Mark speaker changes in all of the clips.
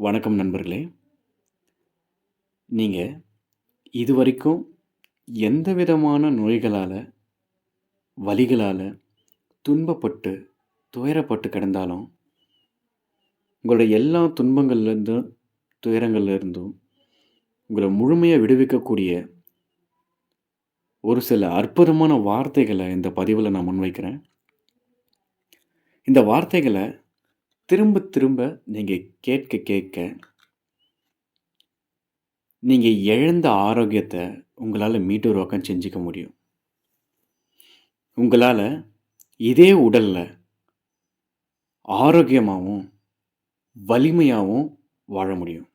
Speaker 1: வணக்கம் நண்பர்களே. நீங்கள் இதுவரைக்கும் எந்த விதமான நோய்களால் வலிகளால் துன்பப்பட்டு துயரப்பட்டு கிடந்தாலும் உங்களோட எல்லா துன்பங்கள்லேருந்தும் துயரங்கள்லேருந்தும் உங்களை முழுமையாக விடுவிக்கக்கூடிய ஒரு சில அற்புதமான வார்த்தைகளை இந்த பதிவில் நான் முன்வைக்கிறேன். இந்த வார்த்தைகளை திரும்ப திரும்ப நீங்கள் கேட்க கேட்க நீங்கள் இழந்த ஆரோக்கியத்தை உங்களால் மீட்டுருவாக்கம் செஞ்சுக்க முடியும். உங்களால் இதே உடலில் ஆரோக்கியமாகவும் வலிமையாகவும் வாழ முடியும்.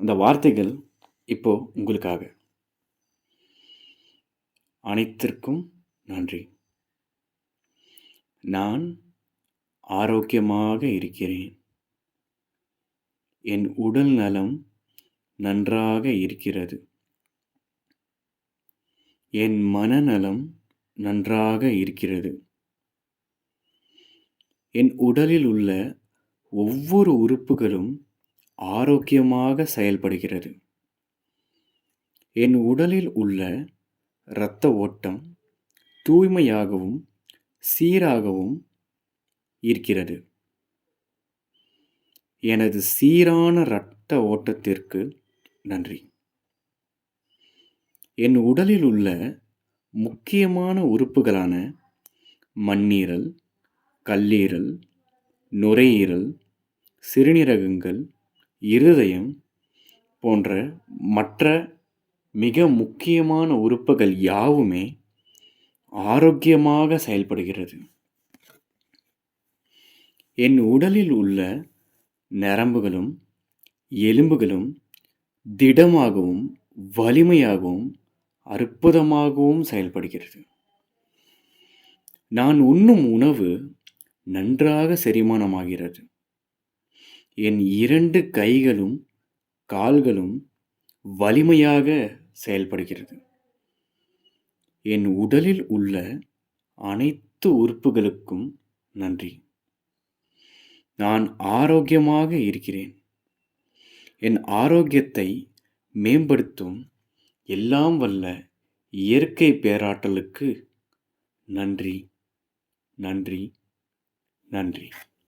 Speaker 1: அந்த வார்த்தைகள் இப்போ உங்களுக்காக. அனைத்திற்கும் நன்றி. நான் ஆரோக்கியமாக இருக்கிறேன். என் உடல் நலம் நன்றாக இருக்கிறது. என் மனநலம் நன்றாக இருக்கிறது. என் உடலில் உள்ள ஒவ்வொரு உறுப்புகளும் ஆரோக்கியமாக செயல்படுகிறது. என் உடலில் உள்ள இரத்த ஓட்டம் தூய்மையாகவும் சீராகவும் ஈர்க்கிறது எனது சீரான இரத்த ஓட்டத்திற்கு நன்றி. என் உடலில் உள்ள முக்கியமான உறுப்புகளான மண்ணீரல் கல்லீரல் நுரையீரல் சிறுநீரகங்கள் இருதயம் போன்ற மற்ற மிக முக்கியமான உறுப்புகள் யாவுமே ஆரோக்கியமாக செயல்படுகிறது. என் உடலில் உள்ள நரம்புகளும் எலும்புகளும் திடமாகவும் வலிமையாகவும் அற்புதமாகவும் செயல்படுகிறது. நான் உண்ணும் உணவு நன்றாக செரிமானமாகிறது. என் இரண்டு கைகளும் கால்களும் வலிமையாக செயல்படுகிறது. என் உடலில் உள்ள அனைத்து உறுப்புகளுக்கும் நன்றி. நான் ஆரோக்கியமாக இருக்கிறேன். என் ஆரோக்கியத்தை மேம்படுத்தும் எல்லாம் வல்ல இயற்கை பேராற்றலுக்கு நன்றி நன்றி நன்றி.